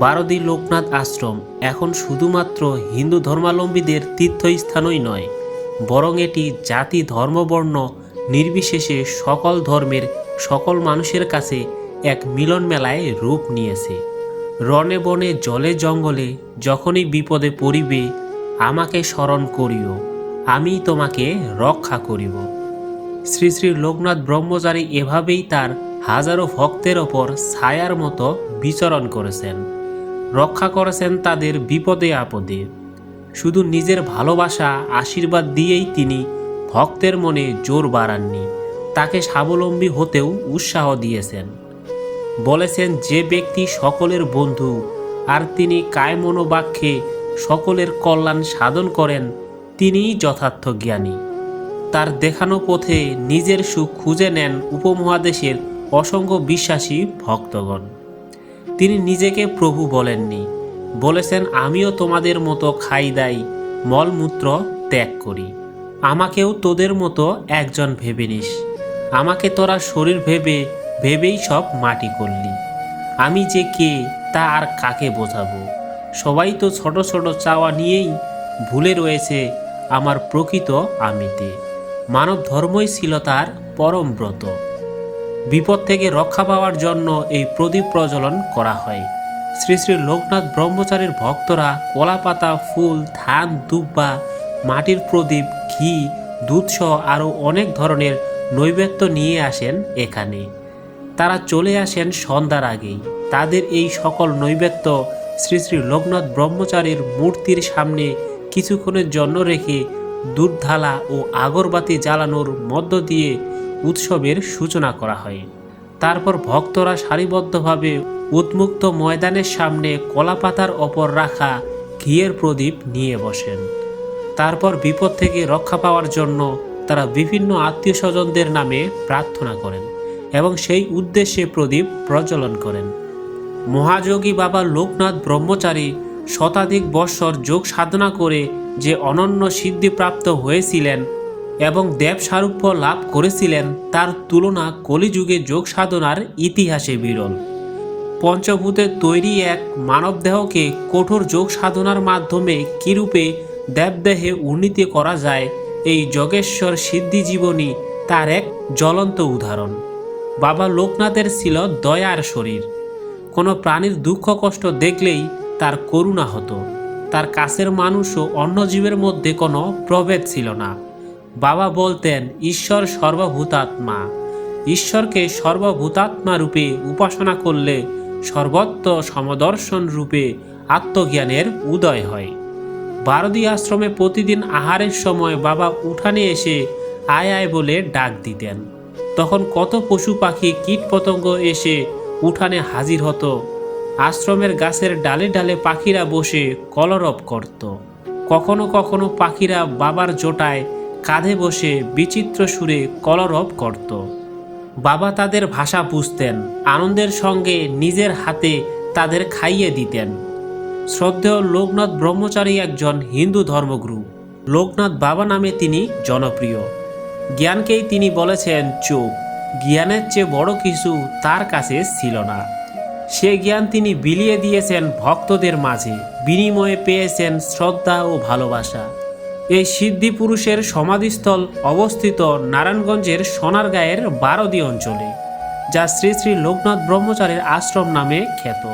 বারদি লোকনাথ আশ্রম এখন শুধুমাত্র হিন্দু ধর্মাবলম্বীদের তীর্থস্থানই নয়, বরং এটি জাতি ধর্মবর্ণ নির্বিশেষে সকল ধর্মের সকল মানুষের কাছে এক মিলন মেলায় রূপ নিয়েছে। রনে বনে জলে জঙ্গলে যখনই বিপদে পড়িবে, আমাকে স্মরণ করিও আমি তোমাকে রক্ষা করিব। শ্রী শ্রী লোকনাথ ব্রহ্মচারী এভাবেই তার হাজারো ভক্তের ওপর ছায়ার মতো বিচরণ করেছেন। রক্ষা করেছেন তাদের বিপদে আপদে। শুধু নিজের ভালোবাসা, আশীর্বাদ দিয়েই তিনি ভক্তের মনে জোর বাড়াননি, তাকে স্বাবলম্বী হতেও উৎসাহ দিয়েছেন। বলেছেন, যে ব্যক্তি সকলের বন্ধু, আর তিনি কায়মনোবাক্যে সকলের কল্যাণ সাধন করেন, তিনিই যথার্থ জ্ঞানী। তার দেখানো পথে নিজের সুখ খুঁজে নেন উপমহাদেশের অসংখ্য বিশ্বাসী ভক্তগণ। তিনি নিজেকে প্রভু বলেননি। বলেছেন, আমিও তোমাদের মতো খাই দাই মলমূত্র ত্যাগ করি। আমাকেও তোদের মতো একজন ভেবে নিস। আমাকে তোরা শরীর ভেবে, ভেবেই সব মাটি করলি। আমি যে কে, তা আর কাকে বোঝাবো? সবাই তো ছোট ছোট চাওয়া নিয়েই ভুলে রয়েছে আমার প্রকৃত আমিতে। মানব ধর্মই ছিল তার পরম ব্রত। বিপদ থেকে রক্ষা পাওয়ার জন্য এই প্রদীপ প্রজ্বলন করা হয়। শ্রী শ্রী লোকনাথ ব্রহ্মচারীর ভক্তরা কলাপাতা, ফুল, ধান, দুব্বা, মাটির প্রদীপ, ঘি দুধসহ আরও অনেক ধরনের নৈবেদ্য নিয়ে আসেন এখানে। তারা চলে আসেন সন্ধ্যার আগেই। তাদের এই সকল নৈবেদ্য শ্রী শ্রী লোকনাথ ব্রহ্মচারীর মূর্তির সামনে কিছুক্ষণের জন্য রেখে দুধধালা ও আগরবাতি জ্বালানোর মধ্য দিয়ে উৎসবের সূচনা করা হয়। তারপর ভক্তরা সারিবদ্ধভাবে উন্মুক্ত ময়দানের সামনে কলাপাতার ওপর রাখা ঘিয়ের প্রদীপ নিয়ে বসেন। তারপর বিপদ থেকে রক্ষা পাওয়ার জন্য তারা বিভিন্ন আত্মীয় স্বজনদের নামে প্রার্থনা করেন এবং সেই উদ্দেশ্যে প্রদীপ প্রজ্বলন করেন। মহাযোগী বাবা লোকনাথ ব্রহ্মচারী শতাধিক বৎসর যোগ সাধনা করে যে অনন্য সিদ্ধিপ্রাপ্ত হয়েছিলেন এবং দেব সারূপ্য লাভ করেছিলেন, তার তুলনা কলিযুগে যোগ সাধনার ইতিহাসে বিরল। পঞ্চভূতের তৈরি এক মানবদেহকে কঠোর যোগ সাধনার মাধ্যমে কীরূপে দেবদেহে উন্নীতি করা যায়, এই যোগেশ্বর সিদ্ধি জীবনী তার এক জ্বলন্ত উদাহরণ। বাবা লোকনাথের ছিল দয়ার শরীর। কোনো প্রাণীর দুঃখ কষ্ট দেখলেই তার করুণা হতো। তার কাছের মানুষও অন্য জীবের মধ্যে কোনো প্রভেদ ছিল না। বাবা বলতেন, ঈশ্বর সর্বভূতাত্মা। ঈশ্বরকে সর্বভূতাত্মা রূপে উপাসনা করলে সর্বত্র সমদর্শন রূপে আত্মজ্ঞানের উদয় হয়। বারদী আশ্রমে প্রতিদিন আহারের সময় বাবা উঠানে এসে আয় আয় বলে ডাক দিতেন। তখন কত পশু পাখি কীট পতঙ্গ এসে উঠানে হাজির হতো। আশ্রমের গাছের ডালে ডালে পাখিরা বসে কলরব করত। কখনো কখনো পাখিরা বাবার জোটায় কাঁধে বসে বিচিত্র সুরে কলরব করত। বাবা তাদের ভাষা বুঝতেন, আনন্দের সঙ্গে নিজের হাতে তাদের খাইয়ে দিতেন। শ্রদ্ধেয় লোকনাথ ব্রহ্মচারী একজন হিন্দু ধর্মগুরু। লোকনাথ বাবা নামে তিনি জনপ্রিয়। জ্ঞানকেই তিনি বলেছেন, চোখ, জ্ঞানের চেয়ে বড় কিছু তার কাছে ছিল না। সে জ্ঞান তিনি বিলিয়ে দিয়েছেন ভক্তদের মাঝে, বিনিময়ে পেয়েছেন শ্রদ্ধা ও ভালোবাসা। এই সিদ্ধি পুরুষের সমাধিস্থল অবস্থিত নারায়ণগঞ্জের সোনারগাঁয়ের বারদী অঞ্চলে, যা শ্রী শ্রী লোকনাথ ব্রহ্মচারীর আশ্রম নামে খ্যাত।